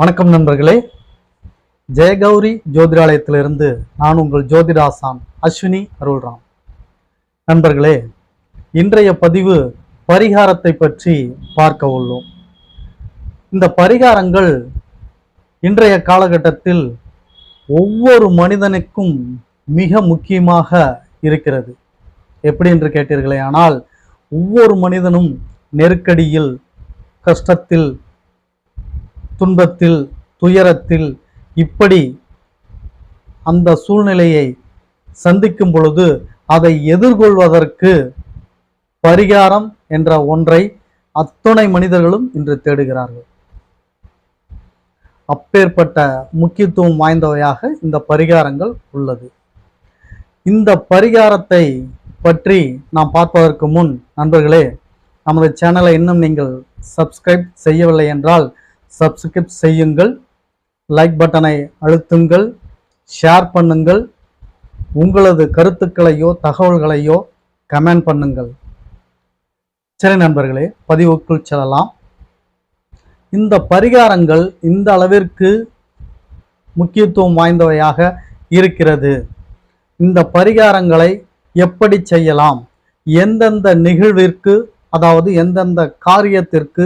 வணக்கம் நண்பர்களே. ஜெயகௌரி ஜோதிடாலயத்திலிருந்து நான் உங்கள் ஜோதிடாசான் அஸ்வினி அருள்ராம். நண்பர்களே இன்றைய பதிவு பரிகாரத்தை பற்றி பார்க்க உள்ளோம். இந்த பரிகாரங்கள் இன்றைய காலகட்டத்தில் ஒவ்வொரு மனிதனுக்கும் மிக முக்கியமாக இருக்கிறது. எப்படி என்று கேட்டீர்களே ஆனால் ஒவ்வொரு மனிதனும் நெருக்கடியில் கஷ்டத்தில் துன்பத்தில் துயரத்தில் இப்படி அந்த சூழ்நிலையை சந்திக்கும் பொழுது அதை எதிர்கொள்வதற்கு பரிகாரம் என்ற ஒன்றை அத்துணை மனிதர்களும் இன்று தேடுகிறார்கள். அப்பேற்பட்ட முக்கியத்துவம் வாய்ந்தவையாக இந்த பரிகாரங்கள் உள்ளது. இந்த பரிகாரத்தை பற்றி நாம் பார்ப்பதற்கு முன் நண்பர்களே நமது சேனலை இன்னும் நீங்கள் சப்ஸ்கிரைப் செய்யவில்லை என்றால் சப்ஸ்கிரைப் செய்யுங்கள். லைக் பட்டனை அழுத்துங்கள். ஷேர் பண்ணுங்கள். உங்களது கருத்துக்களையோ தகவல்களையோ கமெண்ட் பண்ணுங்கள். சரி நண்பர்களே பதிவுக்குள் செல்லலாம். இந்த பரிகாரங்கள் இந்த அளவிற்கு முக்கியத்துவம் வாய்ந்தவையாக இருக்கிறது. இந்த பரிகாரங்களை எப்படி செய்யலாம்? எந்தெந்த நிகழ்விற்கு அதாவது எந்தெந்த காரியத்திற்கு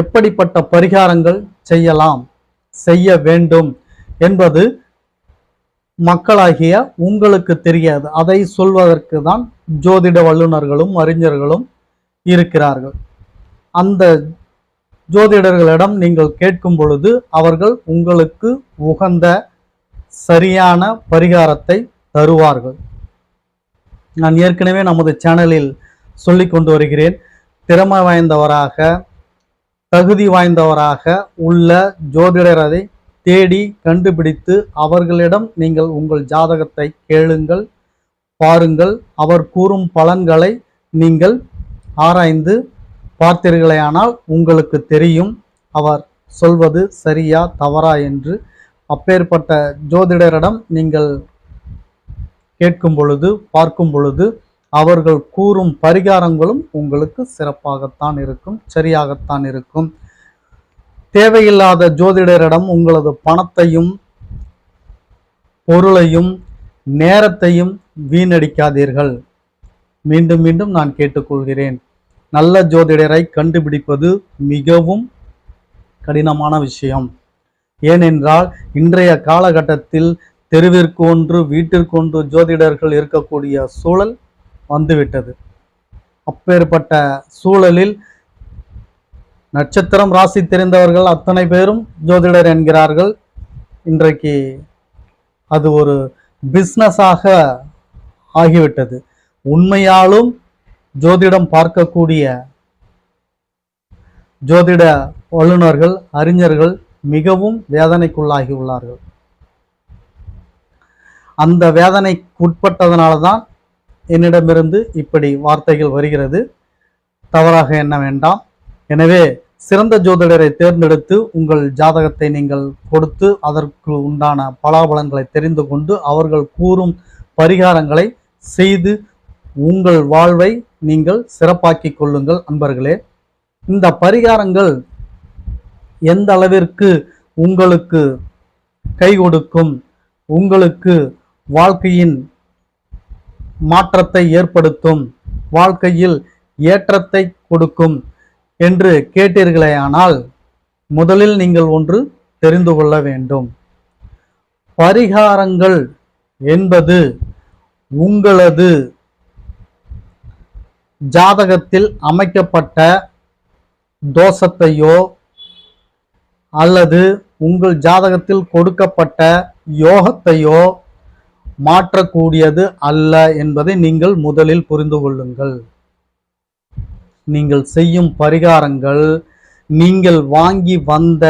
எப்படிப்பட்ட பரிகாரங்கள் செய்யலாம் செய்ய வேண்டும் என்பது மக்களாகிய உங்களுக்கு தெரியாது. அதை சொல்வதற்கு தான் ஜோதிட வல்லுநர்களும் அறிஞர்களும் இருக்கிறார்கள். அந்த ஜோதிடர்களிடம் நீங்கள் கேட்கும் பொழுது அவர்கள் உங்களுக்கு உகந்த சரியான பரிகாரத்தை தருவார்கள். நான் ஏற்கனவே நமது சேனலில் சொல்லிக் கொண்டு வருகிறேன். திறமை வாய்ந்தவராக தகுதி வாய்ந்தவராக உள்ள ஜோதிடர் தேடி கண்டுபிடித்து அவர்களிடம் நீங்கள் உங்கள் ஜாதகத்தை கேளுங்கள் பாருங்கள். அவர் கூறும் பலன்களை நீங்கள் ஆராய்ந்து பார்த்தீர்களேயானால் உங்களுக்கு தெரியும். அவர் சொல்வது சரியா தவறா என்று. அப்பேற்பட்ட ஜோதிடரிடம் நீங்கள் கேட்கும் பொழுது பார்க்கும் பொழுது அவர்கள் கூறும் பரிகாரங்களும் உங்களுக்கு சிறப்பாகத்தான் இருக்கும் சரியாகத்தான் இருக்கும். தேவையில்லாத ஜோதிடரிடம் உங்களது பணத்தையும் பொருளையும் நேரத்தையும் வீணடிக்காதீர்கள். மீண்டும் மீண்டும் நான் கேட்டுக்கொள்கிறேன். நல்ல ஜோதிடரை கண்டுபிடிப்பது மிகவும் கடினமான விஷயம். ஏனென்றால் இன்றைய காலகட்டத்தில் தெருவிற்கு ஒன்று வீட்டிற்கு ஒன்று ஜோதிடர்கள் இருக்கக்கூடிய சூழல் வந்துவிட்டது. அப்பேற்பட்ட சூழலில் நட்சத்திரம் ராசி தெரிந்தவர்கள் அத்தனை பேரும் ஜோதிடர் என்கிறார்கள். இன்றைக்கு அது ஒரு பிஸ்னஸாக ஆகிவிட்டது. உண்மையாலும் ஜோதிடம் பார்க்கக்கூடிய ஜோதிட வல்லுநர்கள் அறிஞர்கள் மிகவும் வேதனைக்குள்ளாகி உள்ளார்கள். அந்த வேதனைக்கு உட்பட்டதனால தான் என்னிடமிருந்து இப்படி வார்த்தைகள் வருகிறது. தவறாக எண்ண வேண்டாம். எனவே சிறந்த ஜோதிடரை தேர்ந்தெடுத்து உங்கள் ஜாதகத்தை நீங்கள் கொடுத்து அதற்கு உண்டான பலாபலன்களை தெரிந்து கொண்டு அவர்கள் கூறும் பரிகாரங்களை செய்து உங்கள் வாழ்வை நீங்கள் சிறப்பாக்கி கொள்ளுங்கள் அன்பர்களே. இந்த பரிகாரங்கள் எந்த அளவிற்கு உங்களுக்கு கை கொடுக்கும் உங்களுக்கு வாழ்க்கையின் மாற்றத்தை ஏற்படுத்தும் வாழ்க்கையில் ஏற்றத்தை கொடுக்கும் என்று கேட்டீர்களேயானால் முதலில் நீங்கள் ஒன்று தெரிந்து கொள்ள வேண்டும். பரிகாரங்கள் என்பது உங்களது ஜாதகத்தில் அமைக்கப்பட்ட தோஷத்தையோ அல்லது உங்கள் ஜாதகத்தில் கொடுக்கப்பட்ட யோகத்தையோ மாற்றக்கூடியது அல்ல என்பதை நீங்கள் முதலில் புரிந்து கொள்ளுங்கள். நீங்கள் செய்யும் பரிகாரங்கள் நீங்கள் வாங்கி வந்த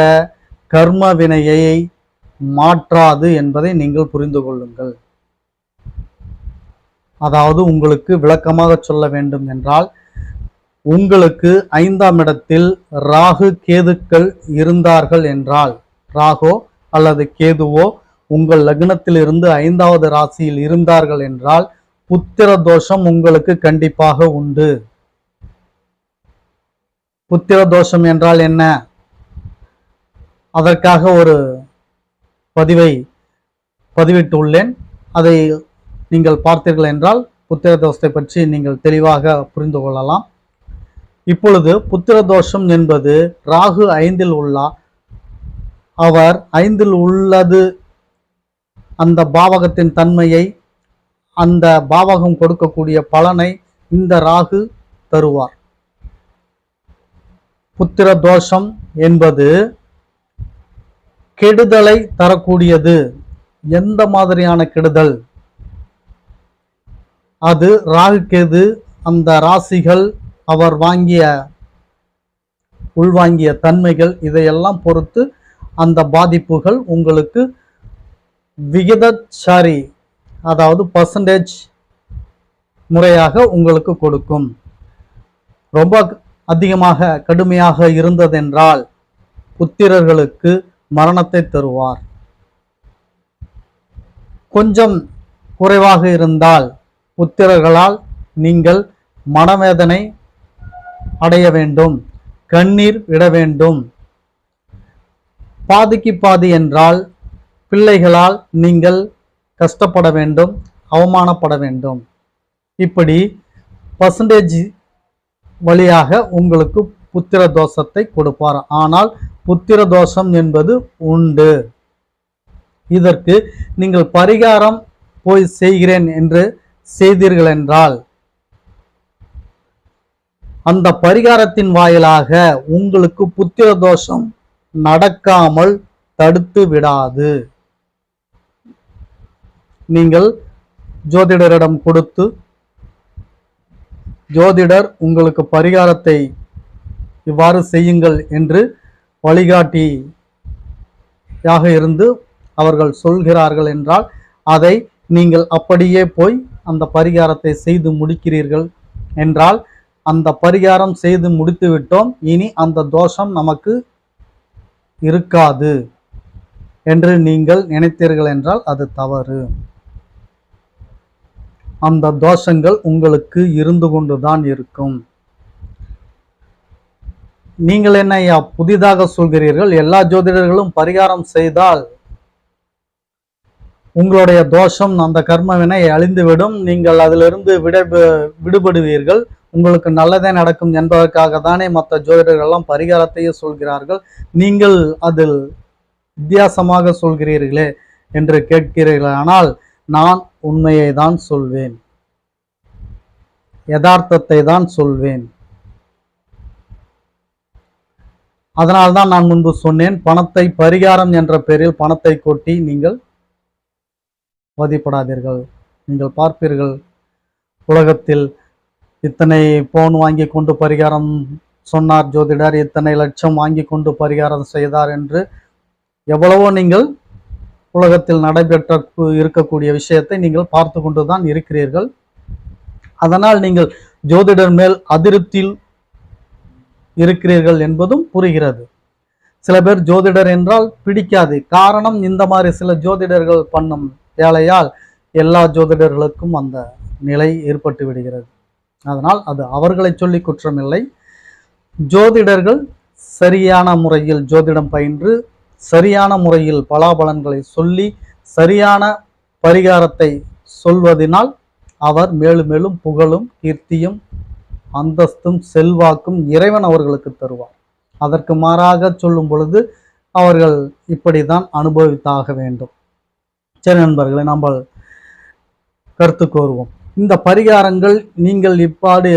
கர்ம வினையை மாற்றாது என்பதை நீங்கள் புரிந்து கொள்ளுங்கள். அதாவது உங்களுக்கு விளக்கமாக சொல்ல வேண்டும் என்றால் உங்களுக்கு ஐந்தாம் இடத்தில் ராகு கேதுக்கள் இருந்தார்கள் என்றால் ராகோ அல்லது கேதுவோ உங்கள் லக்னத்தில் இருந்து ஐந்தாவது ராசியில் இருந்தார்கள் என்றால் புத்திர தோஷம் உங்களுக்கு கண்டிப்பாக உண்டு. புத்திர தோஷம் என்றால் என்ன? அதற்காக ஒரு பதிவை பதிவிட்டுள்ளேன். அதை நீங்கள் பார்த்தீர்கள் என்றால் புத்திர தோஷத்தை பற்றி நீங்கள் தெளிவாக புரிந்து கொள்ளலாம். இப்பொழுது புத்திர தோஷம் என்பது ராகு ஐந்தில் உள்ளா அவர் ஐந்தில் உள்ளது அந்த பாவகத்தின் தன்மையை அந்த பாவகம் கொடுக்கக்கூடிய பலனை இந்த ராகு தருவார். புத்திர தோஷம் என்பது கெடுதலை தரக்கூடியது. எந்த மாதிரியான கெடுதல்? அது ராகு கேது அந்த ராசிகள் அவர் வாங்கிய உள்வாங்கிய தன்மைகள் இதையெல்லாம் பொறுத்து அந்த பாதிப்புகள் உங்களுக்கு விகிதச்சாரி அதாவது பர்சன்டேஜ் முறையாக உங்களுக்கு கொடுக்கும். ரொம்ப அதிகமாக கடுமையாக இருந்ததென்றால் புத்திரர்களுக்கு மரணத்தை தருவார். கொஞ்சம் குறைவாக இருந்தால் புத்திரர்களால் நீங்கள் மனவேதனை அடைய வேண்டும் கண்ணீர் விட வேண்டும். பாதிக்கு பாதி என்றால் பிள்ளைகளால் நீங்கள் கஷ்டப்பட வேண்டும் அவமானப்பட வேண்டும். இப்படி பர்சன்டேஜ் வழியாக உங்களுக்கு புத்திர தோஷத்தை கொடுப்பார். ஆனால் புத்திர தோஷம் என்பது உண்டு. இதற்கு நீங்கள் பரிகாரம் போய் செய்கிறேன் என்று செய்தீர்கள் என்றால் அந்த பரிகாரத்தின் வாயிலாக உங்களுக்கு புத்திர தோஷம் நடக்காமல் தடுத்து விடாது. நீங்கள் ஜோதிடரிடம் கொடுத்து ஜோதிடர் உங்களுக்கு பரிகாரத்தை இவ்வாறு செய்யுங்கள் என்று வழிகாட்டியாக இருந்து அவர்கள் சொல்கிறார்கள் என்றால் அதை நீங்கள் அப்படியே போய் அந்த பரிகாரத்தை செய்து முடிக்கிறீர்கள் என்றால் அந்த பரிகாரம் செய்து முடித்து விட்டோம் இனி அந்த தோஷம் நமக்கு இருக்காது என்று நீங்கள் நினைத்தீர்கள் என்றால் அது தவறு. அந்த தோஷங்கள் உங்களுக்கு இருந்து கொண்டு தான் இருக்கும். நீங்கள் என்ன ஐயா புதிதாக சொல்கிறீர்கள் எல்லா ஜோதிடர்களும் பரிகாரம் செய்தால் உங்களுடைய தோஷம் அந்த கர்மவினை அழிந்துவிடும். நீங்கள் அதிலிருந்து விட விடுபடுவீர்கள். உங்களுக்கு நல்லதே நடக்கும் என்பதற்காக தானே மற்ற ஜோதிடர்கள்லாம் பரிகாரத்தையே சொல்கிறார்கள். நீங்கள் அதில் வித்தியாசமாக சொல்கிறீர்களே என்று கேட்கிறீர்கள். ஆனால் நான் உண்மையை தான் சொல்வேன். யதார்த்தத்தை தான் சொல்வேன். அதனால்தான் நான் முன்பு சொன்னேன் பணத்தை பரிகாரம் என்ற பெயரில் பணத்தை கொட்டி நீங்கள் வதிப்படாதீர்கள். நீங்கள் பார்ப்பீர்கள் உலகத்தில் இத்தனை போன் வாங்கி கொண்டு பரிகாரம் சொன்னார் ஜோதிடர் இத்தனை லட்சம் வாங்கி கொண்டு பரிகாரம் செய்தார் என்று எவ்வளவோ நீங்கள் உலகத்தில் நடைபெற்ற இருக்கக்கூடிய விஷயத்தை நீங்கள் பார்த்து கொண்டுதான் இருக்கிறீர்கள். அதனால் நீங்கள் ஜோதிடர் மேல் அதிருப்தியில் இருக்கிறீர்கள் என்பதும் புரிகிறது. சில பேர் ஜோதிடர் என்றால் பிடிக்காது. காரணம் இந்த மாதிரி சில ஜோதிடர்கள் பண்ணும் வேலையால் எல்லா ஜோதிடர்களுக்கும் அந்த நிலை ஏற்பட்டு விடுகிறது. அதனால் அது அவர்களை சொல்லி குற்றமில்லை ஜோதிடர்கள் சரியான முறையில் ஜோதிடம் பயின்று சரியான முறையில் பலாபலன்களை சொல்லி சரியான பரிகாரத்தை சொல்வதினால் அவர் மேலும் மேலும் புகழும் கீர்த்தியும் அந்தஸ்தும் செல்வாக்கும் இறைவன் அவர்களுக்கு தருவார். அதற்கு மாறாக சொல்லும் பொழுது அவர்கள் இப்படி தான் அனுபவித்தாக வேண்டும். சரி நண்பர்களை நம்ம கருத்து கோருவோம். இந்த பரிகாரங்கள் நீங்கள் இப்பாடு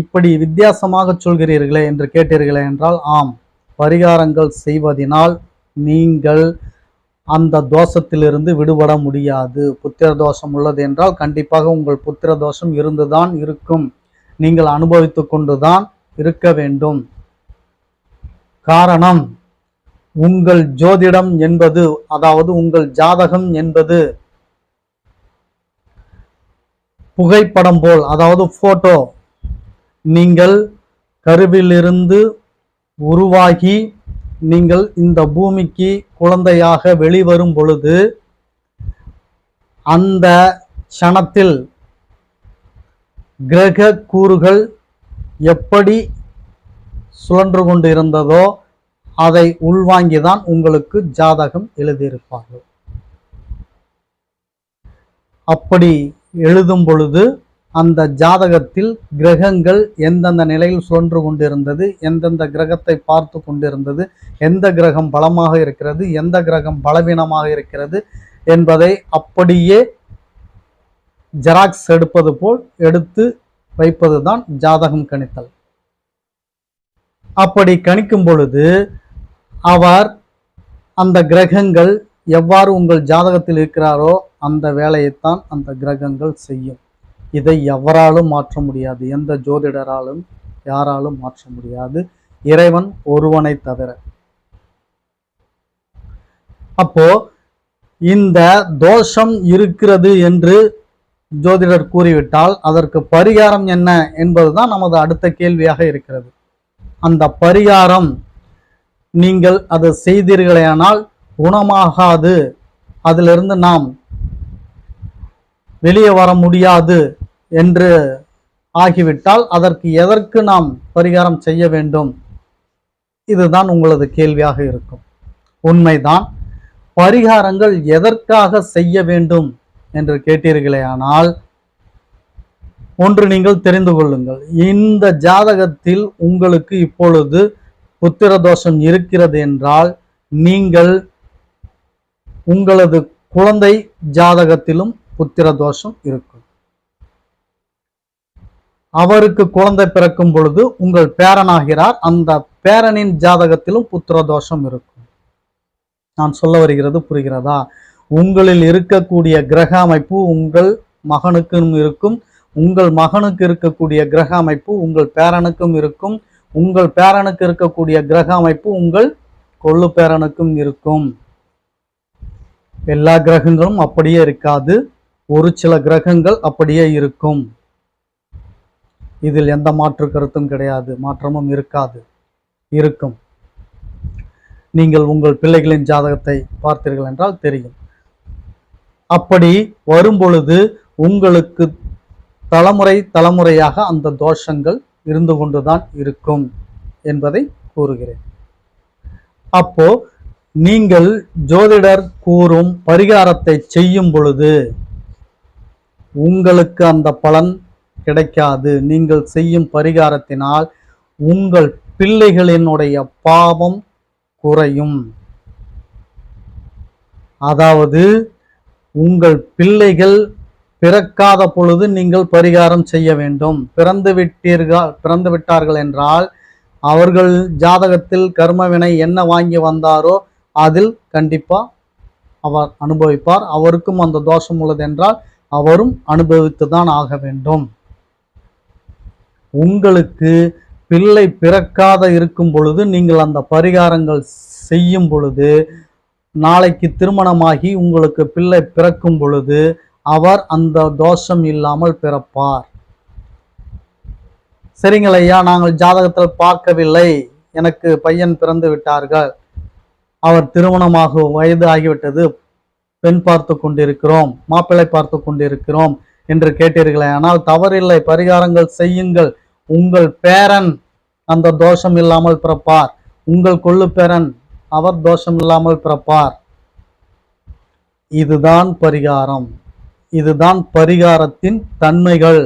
இப்படி வித்தியாசமாக சொல்கிறீர்களே என்று கேட்டீர்களே என்றால் ஆம் பரிகாரங்கள் செய்வதினால் நீங்கள் அந்த தோஷத்திலிருந்து விடுபட முடியாது. புத்திர தோஷம் உள்ளது என்றால் கண்டிப்பாக உங்கள் புத்திர தோஷம் இருந்துதான் இருக்கும். நீங்கள் அனுபவித்து கொண்டுதான் இருக்க வேண்டும். காரணம் உங்கள் ஜோதிடம் என்பது அதாவது உங்கள் ஜாதகம் என்பது புகைப்படம் போல் அதாவது போட்டோ நீங்கள் கருவிலிருந்து உருவாகி நீங்கள் இந்த பூமிக்கு குழந்தையாக வெளிவரும் பொழுது அந்த க்ஷணத்தில் கிரக கூறுகள் எப்படி சுழன்று கொண்டு இருந்ததோ அதை உள்வாங்கிதான் உங்களுக்கு ஜாதகம் எழுதியிருப்பார்கள். அப்படி எழுதும் பொழுது அந்த ஜாதகத்தில் கிரகங்கள் எந்தெந்த நிலையில் சுழன்று கொண்டிருந்தது எந்தெந்த கிரகத்தை பார்த்து கொண்டிருந்தது எந்த கிரகம் பலமாக இருக்கிறது எந்த கிரகம் பலவீனமாக இருக்கிறது என்பதை அப்படியே ஜெராக்ஸ் எடுப்பது போல் எடுத்து வைப்பதுதான் ஜாதகம் கணித்தல். அப்படி கணிக்கும் பொழுது அவர் அந்த கிரகங்கள் எவ்வாறு உங்கள் ஜாதகத்தில் இருக்கிறாரோ அந்த வேலையைத்தான் அந்த கிரகங்கள் செய்யும். இதை எவராலும் மாற்ற முடியாது. எந்த ஜோதிடராலும் யாராலும் மாற்ற முடியாது. இறைவன் ஒருவனை தவிர. அப்போ இந்த தோஷம் இருக்கிறது என்று ஜோதிடர் கூறிவிட்டால் அதற்கு பரிகாரம் என்ன என்பதுதான் நமது அடுத்த கேள்வியாக இருக்கிறது. அந்த பரிகாரம் நீங்கள் அதை செய்தீர்களேனால் குணமாகாது. அதிலிருந்து நாம் வெளியே வர முடியாது. என்று ஆகிவிட்டால் அதற்கு எதற்கு நாம் பரிகாரம் செய்ய வேண்டும்? இதுதான் உங்களது கேள்வியாக இருக்கும். உண்மைதான். பரிகாரங்கள் எதற்காக செய்ய வேண்டும் என்று கேட்டீர்களே ஆனால் ஒன்று நீங்கள் தெரிந்து கொள்ளுங்கள். இந்த ஜாதகத்தில் உங்களுக்கு இப்பொழுது புத்திர தோஷம் இருக்கிறது என்றால் நீங்கள் உங்களது குழந்தை ஜாதகத்திலும் புத்திர தோஷம் இருக்கும். அவருக்கு குழந்தை பிறக்கும் பொழுது உங்கள் பேரனாகிறார். அந்த பேரனின் ஜாதகத்திலும் புத்திர தோஷம் இருக்கும். நான் சொல்ல வருகிறது புரிகிறதா? உங்களில் இருக்கக்கூடிய கிரக அமைப்பு உங்கள் மகனுக்கும் இருக்கும். உங்கள் மகனுக்கு இருக்கக்கூடிய கிரக அமைப்பு உங்கள் பேரனுக்கும் இருக்கும். உங்கள் பேரனுக்கு இருக்கக்கூடிய கிரக அமைப்பு உங்கள் கொள்ளு பேரனுக்கும் இருக்கும். எல்லா கிரகங்களும் அப்படியே இருக்காது. ஒரு சில கிரகங்கள் அப்படியே இருக்கும். இதில் எந்த மாற்று கருத்தும் கிடையாது மாற்றமும் இருக்காது இருக்கும். நீங்கள் உங்கள் பிள்ளைகளின் ஜாதகத்தை பார்த்தீர்கள் என்றால் தெரியும். அப்படி வரும்பொழுது உங்களுக்கு தலைமுறை தலைமுறையாக அந்த தோஷங்கள் இருந்து கொண்டுதான் இருக்கும் என்பதை கூறுகிறேன். அப்போ நீங்கள் ஜோதிடர் கூறும் பரிகாரத்தை செய்யும் பொழுது உங்களுக்கு அந்த பலன் கிடைக்காது. நீங்கள் செய்யும் பரிகாரத்தினால் உங்கள் பிள்ளைகளினுடைய பாவம் குறையும். அதாவது உங்கள் பிள்ளைகள் பிறக்காத பொழுது நீங்கள் பரிகாரம் செய்ய வேண்டும். பிறந்து விட்டீர்கள் பிறந்து விட்டார்கள் என்றால் அவர்கள் ஜாதகத்தில் கர்மவினை என்ன வாங்கி வந்தாரோ அதில் கண்டிப்பா அவர் அனுபவிப்பார். அவருக்கும் அந்த தோஷம் உள்ளது என்றால் அவரும் அனுபவித்துதான் ஆக வேண்டும். உங்களுக்கு பிள்ளை பிறக்காத இருக்கும் பொழுது நீங்கள் அந்த பரிகாரங்கள் செய்யும் பொழுது நாளைக்கு திருமணமாகி உங்களுக்கு பிள்ளை பிறக்கும் பொழுது அவர் அந்த தோஷம் இல்லாமல் பிறப்பார். சரிங்களையா நாங்கள் ஜாதகத்தில் பார்க்கவில்லை. எனக்கு பையன் பிறந்து விட்டார்கள். அவர் திருமணமாக வயது ஆகிவிட்டது. பெண் பார்த்து கொண்டிருக்கிறோம் மாப்பிள்ளை பார்த்து கொண்டிருக்கிறோம் என்று கேட்டீர்களே ஆனால் தவறில்லை. பரிகாரங்கள் செய்யுங்கள். உங்கள் பேரன் அந்த தோஷம் இல்லாமல் பிறப்பார். உங்கள் கொள்ளு பேரன் அவர் தோஷம் இல்லாமல் பிறப்பார். இதுதான் பரிகாரம். இதுதான் பரிகாரத்தின் தன்மைகள்.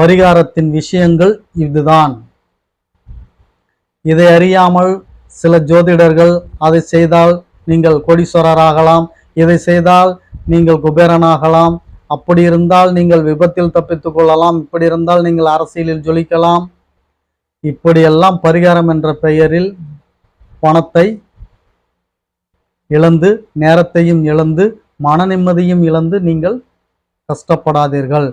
பரிகாரத்தின் விஷயங்கள் இதுதான். இதை அறியாமல் சில ஜோதிடர்கள் அதை செய்தால் நீங்கள் கோடீஸ்வரராகலாம். இதை செய்தால் நீங்கள் குபேரனாகலாம். அப்படி இருந்தால் நீங்கள் விபத்தில் தப்பித்துக் கொள்ளலாம். இப்படி இருந்தால் நீங்கள் அரசியலில் ஜொலிக்கலாம். இப்படியெல்லாம் பரிகாரம் என்ற பெயரில் பணத்தை இழந்து நேரத்தையும் இழந்து மன நிம்மதியும் இழந்து நீங்கள் கஷ்டப்படாதீர்கள்.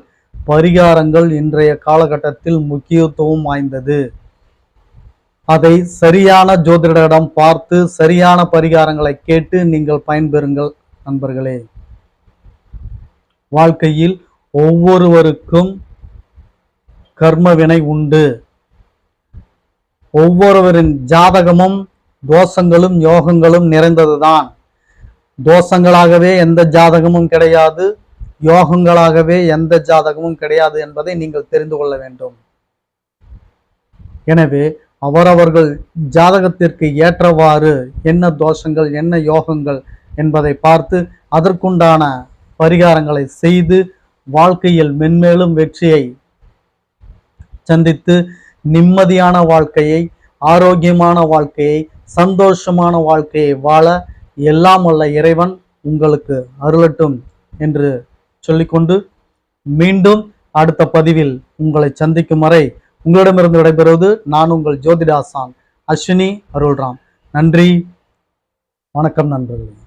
பரிகாரங்கள் இன்றைய காலகட்டத்தில் முக்கியத்துவம் வாய்ந்தது. அதை சரியான ஜோதிடரிடம் பார்த்து சரியான பரிகாரங்களை கேட்டு நீங்கள் பயன்பெறுங்கள் நண்பர்களே. வாழ்க்கையில் ஒவ்வொருவருக்கும் கர்மவினை உண்டு. ஒவ்வொருவரின் ஜாதகமும் தோஷங்களும் யோகங்களும் நிறைந்ததுதான். தோஷங்களாகவே எந்த ஜாதகமும் கிடையாது யோகங்களாகவே எந்த ஜாதகமும் கிடையாது என்பதை நீங்கள் தெரிந்து கொள்ள வேண்டும். எனவே அவரவர்கள் ஜாதகத்திற்கு ஏற்றவாறு என்ன தோஷங்கள் என்ன யோகங்கள் என்பதை பார்த்து அதற்குண்டான பரிகாரங்களை செய்து வாழ்க்கையில் மென்மேலும் வெற்றியை சந்தித்து நிம்மதியான வாழ்க்கையை ஆரோக்கியமான வாழ்க்கையை சந்தோஷமான வாழ்க்கையை வாழ எல்லாம் வல்ல இறைவன் உங்களுக்கு அருளட்டும் என்று சொல்லிக்கொண்டு மீண்டும் அடுத்த பதிவில் உங்களை சந்திக்கும் வரை உங்களிடமிருந்து விடைபெறுவது நான் உங்கள் ஜோதிடாசான் அஸ்வினி அருள்ராம். நன்றி வணக்கம் நண்பர்களே.